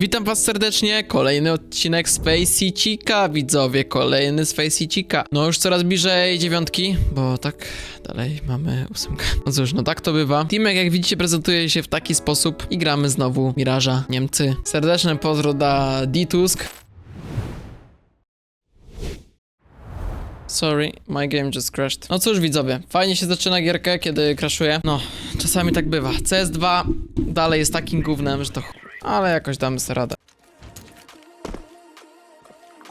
Witam was serdecznie, kolejny odcinek z Facecika, widzowie, kolejny z Facecika. No już coraz bliżej dziewiątki, bo tak dalej mamy ósemkę. No cóż, no tak to bywa. Teamek, jak widzicie, prezentuje się w taki sposób i gramy znowu Miraża, Niemcy. Serdeczne pozdro dla D-Tusk. Sorry, my game just crashed. No cóż, widzowie, fajnie się zaczyna gierkę, kiedy crashuje. No, czasami tak bywa. CS2 dalej jest takim gównem, że to ch... Ale jakoś damy sobie radę.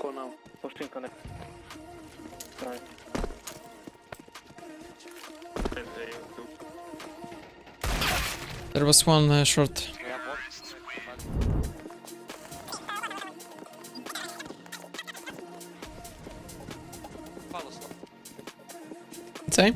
Go now. Pushing connect. Right. There was one uh, short. Say?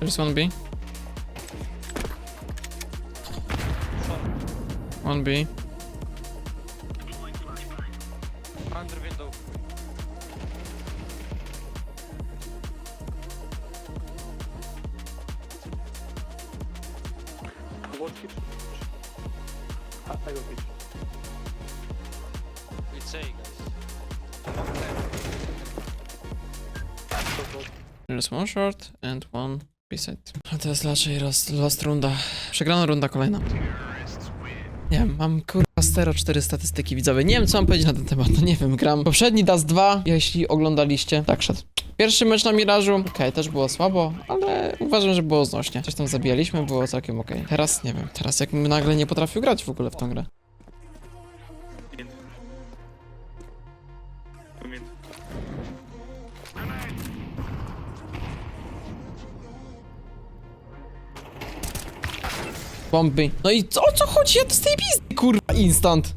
There's one B. One B. Under window. I, I. It's. There's one short and one B-side. A to jest raczej lost, lost runda. Przegrana runda kolejna. Nie wiem, mam kurwa stero 4 statystyki widzowie. Nie wiem co mam powiedzieć na ten temat, no nie wiem, gram. Poprzedni DAS 2, jeśli oglądaliście, tak szedł. Pierwszy mecz na Mirażu, okej, też było słabo, ale uważam, że było znośnie. Coś tam zabijaliśmy, było całkiem okej. Teraz nie wiem, teraz jak nagle nie potrafił grać w ogóle w tą grę. Bomby. No i co, o co chodzi? Ja to z tej pizdy, kurwa, instant.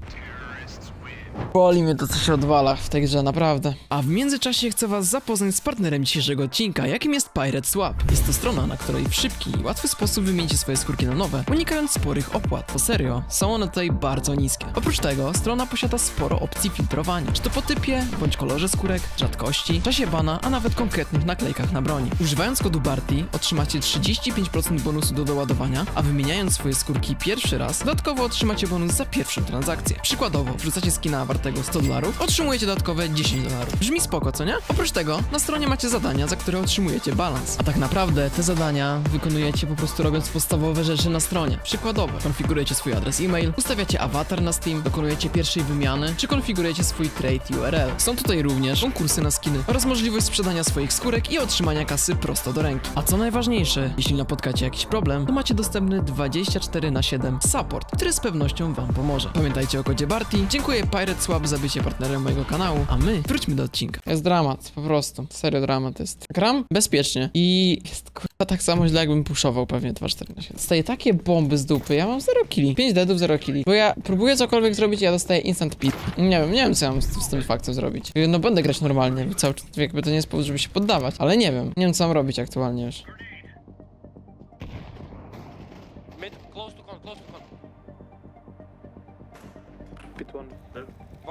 Boli mnie to, co się odwala w tej grze, naprawdę. A w międzyczasie chcę was zapoznać z partnerem dzisiejszego odcinka, jakim jest Pirate Swap. Jest to strona, na której w szybki i łatwy sposób wymienicie swoje skórki na nowe, unikając sporych opłat. Bo serio, są one tutaj bardzo niskie. Oprócz tego, strona posiada sporo opcji filtrowania, czy to po typie, bądź kolorze skórek, rzadkości, czasie bana, a nawet konkretnych naklejkach na broni. Używając kodu BARTI otrzymacie 35% bonusu do doładowania, a wymieniając swoje skórki pierwszy raz, dodatkowo otrzymacie bonus za pierwszą transakcję. Przykładowo, wrzucacie skina wartego 100 dolarów, otrzymujecie dodatkowe 10 dolarów. Brzmi spoko, co nie? Oprócz tego, na stronie macie zadania, za które otrzymujecie balans. A tak naprawdę te zadania wykonujecie po prostu robiąc podstawowe rzeczy na stronie. Przykładowo, konfigurujecie swój adres e-mail, ustawiacie awatar na Steam, dokonujecie pierwszej wymiany, czy konfigurujecie swój trade URL. Są tutaj również konkursy na skiny oraz możliwość sprzedania swoich skórek i otrzymania kasy prosto do ręki. A co najważniejsze, jeśli napotkacie jakiś problem, to macie dostępny 24 na 7 support, który z pewnością wam pomoże. Pamiętajcie o kodzie Barty. Dziękuję Pirate Swap za bycie partnerem mojego kanału, a my wróćmy do odcinka. Jest dramat, po prostu. Serio dramat jest. Gram bezpiecznie i jest kurwa tak samo źle jakbym puszował pewnie 2-4 na 7. Dostaję takie bomby z dupy, ja mam 0 killi. 5 deadów, 0 killi. Bo ja próbuję cokolwiek zrobić, ja dostaję instant pit. Nie wiem, nie wiem co ja mam z, z tym faktem zrobić. No będę grać normalnie, cały czas jakby to nie jest powód, żeby się poddawać, ale nie wiem. Nie wiem co mam robić aktualnie już.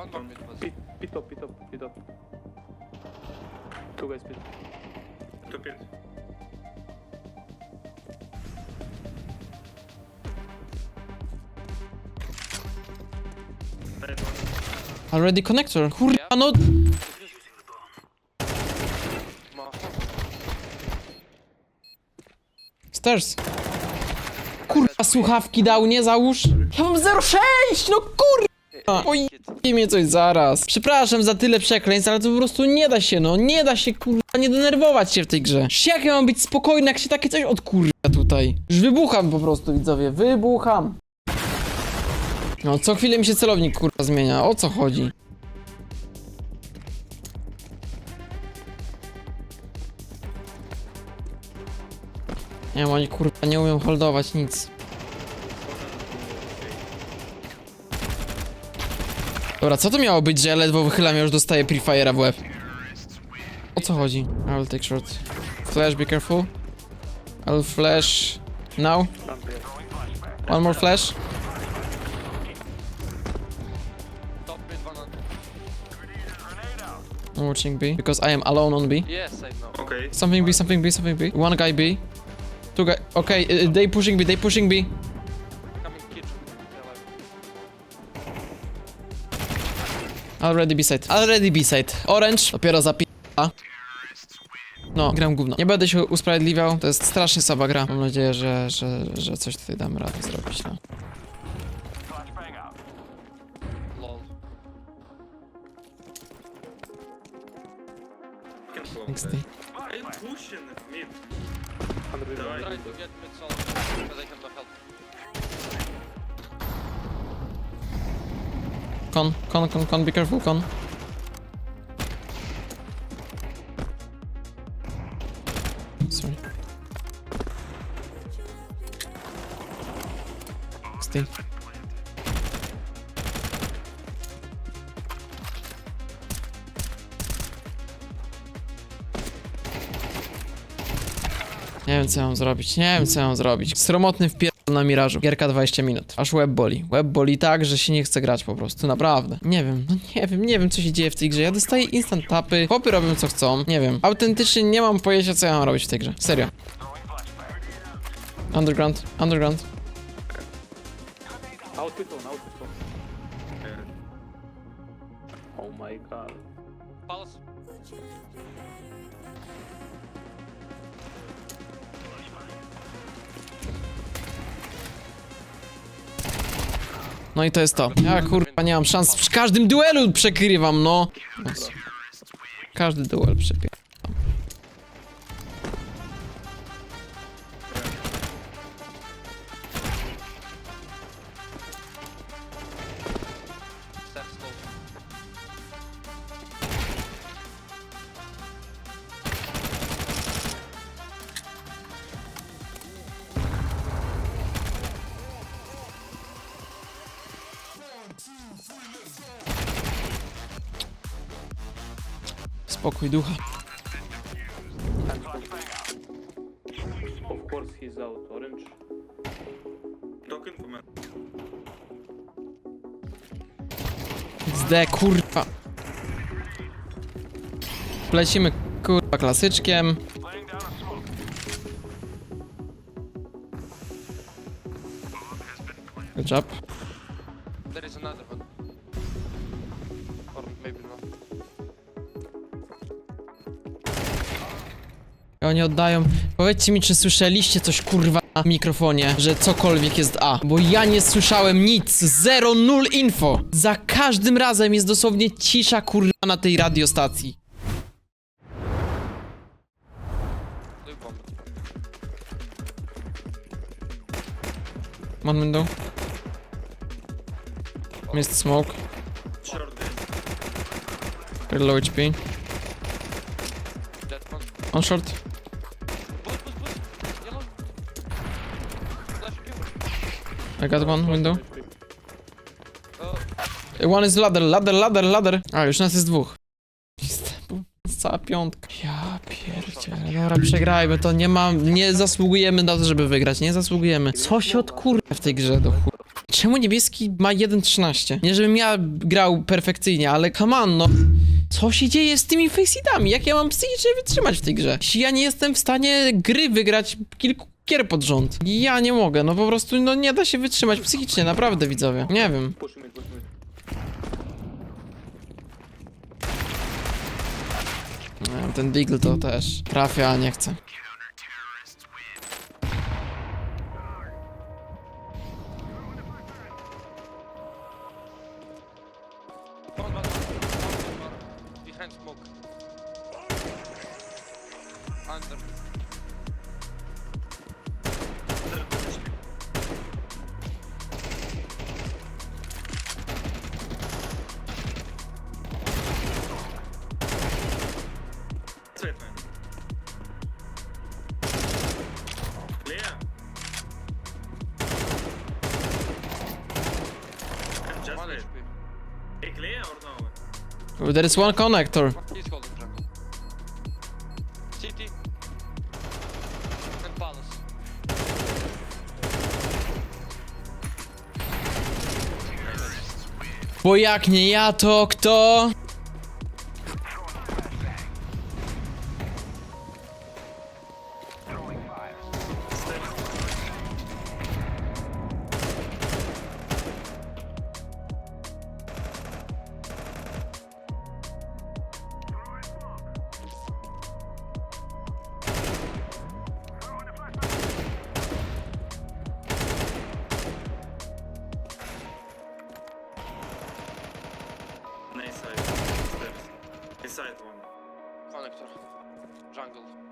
One more mid was. Pit, pit up, pit up, pit up. Two guys pit. Two pit. Already connector. Kurwa, no... Stairs. Kurwa, słuchawki dał, nie załóż. Ja mam 0,6, no kurwa. Oj, mnie coś zaraz. Przepraszam za tyle przekleństw, ale to po prostu nie da się, no. Nie da się, kurwa, nie denerwować się w tej grze. Jak ja mam być spokojny, jak się takie coś odkurwa tutaj? Już wybucham po prostu, widzowie, wybucham. No, co chwilę mi się celownik, kurwa, zmienia. O co chodzi? Nie oni kurwa nie umieją holdować nic. Dobra, co to miało być, że ja ledwo wychylam, ja już dostaję pre-fire'a w łeb? O co chodzi? I will take short. Flash, be careful. I'll flash now. One more flash. I'm watching B because I am alone on B. Yes, I know. Okay. Something B, something B, something B. One guy B. Two guy. Okay, uh, they pushing B, they pushing B. Already B-side. Already B-side. Orange. Dopiero za a. No, gram gówno. Nie będę się usprawiedliwiał, to jest strasznie słaba gra. Mam nadzieję, że, że, że coś tutaj damy radę zrobić, no. lol. Can flow. XD. Hey, pushing mid. Under the Давай. Try to get mid solo because I have no help. Con, con, con, con, be careful, con. Sorry. XD. Nie wiem co mam zrobić, nie wiem co mam zrobić. Sromotny wpier na mirażu. Gierka 20 minut. Aż web boli. Web boli tak, że się nie chce grać po prostu, naprawdę. Nie wiem, no nie wiem, nie wiem co się dzieje w tej grze. Ja dostaję instant tapy, chłopy robią co chcą. Nie wiem. Autentycznie nie mam pojęcia co ja mam robić w tej grze. Serio. Underground, underground. Oh my god. No i to jest to. Ja kurwa nie mam szans. Przy każdym duelu przekrywam, no. Każdy duel przepię. Spokój ducha. Of course he's out. Orange. Talking for man. XD, kurwa. Lecimy, kurwa, klasyczkiem. Good job. Oni oddają. Powiedzcie mi, czy słyszeliście coś kurwa na mikrofonie, że cokolwiek jest A. Bo ja nie słyszałem nic. Zero, nul info. Za każdym razem jest dosłownie cisza kurwa na tej radiostacji. One window. Missed smoke. Low HP. On short. I got one window. One is ladder, ladder, ladder, ladder. A, już nas jest dwóch. Cała piątka. Ja pierdzielę. Dobra, przegrajmy to. Nie mam, nie zasługujemy na to, żeby wygrać. Nie zasługujemy. Co się odkurwa w tej grze do chuj? Czemu niebieski ma 1.13? Nie żebym ja grał perfekcyjnie, ale come on, no. Co się dzieje z tymi faceitami? Jak ja mam psychicznie wytrzymać w tej grze? Jeśli ja nie jestem w stanie gry wygrać kilku gier pod rząd. Ja nie mogę, no po prostu no nie da się wytrzymać psychicznie, naprawdę widzowie. Nie wiem. Ten Deagle to też trafia, a nie chce. Under. Hey, clear or no? There is one connector. He's holding jungle. CT. And Palace. Bo jak nie ja, to kto? Jungle.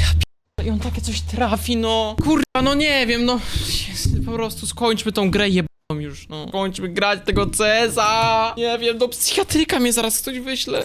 Ja p... I on takie coś trafi, no. Kurwa, no nie wiem, no. Po prostu skończmy tą grę jebaną już, no. Skończmy grać tego CS-a. Nie wiem, do psychiatryka mnie zaraz ktoś wyśle.